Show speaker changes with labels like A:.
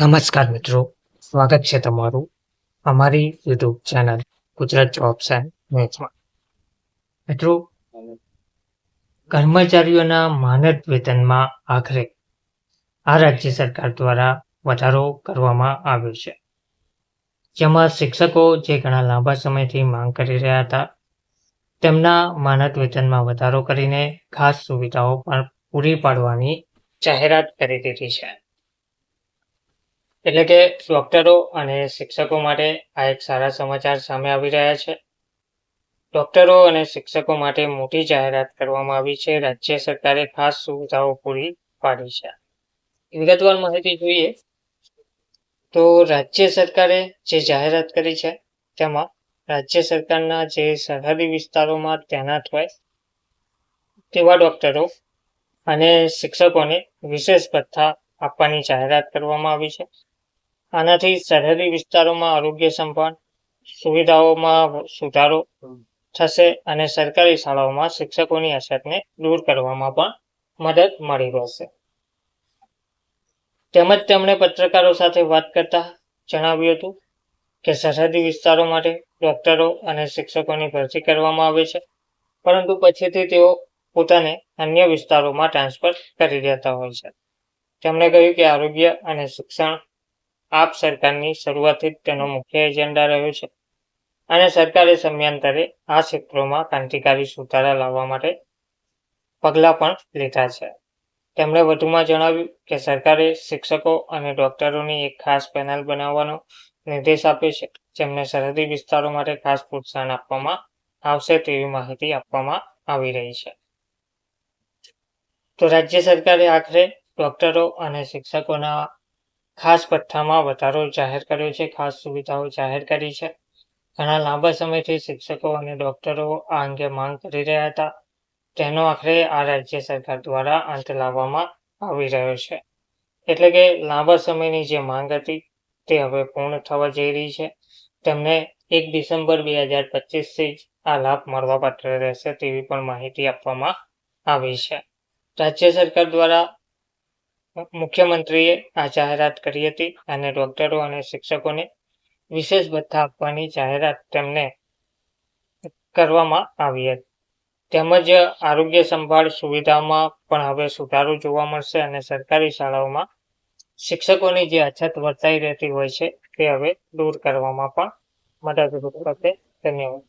A: નમસ્કાર મિત્રો. સ્વાગત છે તમારું અમારી YouTube channel Gujarat jobs and મેચમાં મિત્રો, કર્મચારીઓના માનદ વેતનમાં આખરે આ રાજ્ય સરકાર દ્વારા વધારો કરવામાં આવ્યો છે. જેમાં શિક્ષકો જે ઘણા લાંબા સમયથી માંગ કરી રહ્યા હતા, તેમના માનદ વેતનમાં વધારો કરીને ખાસ સુવિધાઓ પણ પૂરી પાડવાની જાહેરાત કરી દીધી છે. એટલે કે ડૉક્ટરો અને શિક્ષકો માટે આ એક સારા સમાચાર સામે આવી રહ્યા છે. ડૉક્ટરો અને શિક્ષકો માટે મોટી જાહેરાત કરવામાં આવી છે. રાજ્ય સરકારે ખાસ સુવિધાઓ પૂરી પાડી છે. વિગતવાર માહિતી જોઈએ તો રાજ્ય સરકારે જે જાહેરાત કરી છે, તેમાં રાજ્ય સરકારના જે સરહદી વિસ્તારોમાં તૈનાત હોય તેવા ડોક્ટરો અને શિક્ષકોને વિશેષ ભથ્થા આપવાની જાહેરાત કરવામાં આવી છે. આનાથી સરહદી વિસ્તારોમાં આરોગ્ય સંભાળ સુવિધાઓમાં સુધારો થશે અને સરકારી શાળાઓમાં શિક્ષકોની અછતને દૂર કરવામાં પણ મદદ મળી રહેશે. તેમજ તેમણે પત્રકારો સાથે વાત કરતા જણાવ્યું હતું કે સરહદી વિસ્તારો માટે ડોક્ટરો અને શિક્ષકોની ભરતી કરવામાં આવે છે પરંતુ પછીથી તેઓ પોતાને અન્ય વિસ્તારોમાં ટ્રાન્સફર કરી દેતા હોય છે. તેમણે કહ્યું કે આરોગ્ય અને શિક્ષણ આપ સરકારની શરૂઆતથી તેનો મુખ્ય એજન્ડા રહ્યો છે. અને સરકારે સમયાંતરે આ ક્ષેત્રોમાં ક્રાંતિકારી સુધારા લાવવા માટે પગલાં પણ લીધા છે. તેમણે વધુમાં જણાવ્યું કે સરકારે શિક્ષકો અને ડોક્ટરોની એક ખાસ પેનલ બનાવવાનો નિર્દેશ આપ્યો છે, જેમને સરહદી વિસ્તારો માટે ખાસ પ્રોત્સાહન આપવામાં આવશે તેવી માહિતી આપવામાં આવી રહી છે. તો રાજ્ય સરકારે આખરે ડોક્ટરો અને શિક્ષકોના ખાસ ભથ્થામાં વધારો જાહેર કર્યો છે, ખાસ સુવિધાઓ જાહેર કરી છે. ઘણા લાંબા સમયથી શિક્ષકો અને ડોક્ટરો આ અંગે માંગ કરી રહ્યા હતા. તેનો આખરે આ રાજ્ય સરકાર દ્વારા અંત લાવવામાં આવી રહ્યો છે. એટલે કે લાંબા સમયની જે માંગ હતી તે હવે પૂર્ણ થવા જઈ રહી છે. તેમને એક ડિસેમ્બર બે હજાર પચીસથી જ આ લાભ મળવાપાત્ર રહેશે તેવી પણ માહિતી આપવામાં આવી છે. રાજ્ય સરકાર દ્વારા મુખ્યમંત્રીએ આ જાહેરાત કરી હતી અને ડોક્ટરો અને શિક્ષકોને વિશેષ ભથ્થા આપવાની જાહેરાત તેમને કરવામાં આવી હતી. તેમજ આરોગ્ય સંભાળ સુવિધામાં પણ હવે સુધારો જોવા મળશે અને સરકારી શાળાઓમાં શિક્ષકોની જે અછત વર્તાઈ રહેતી હોય છે તે હવે દૂર કરવામાં પણ મદદરૂપ થશે. ધન્યવાદ.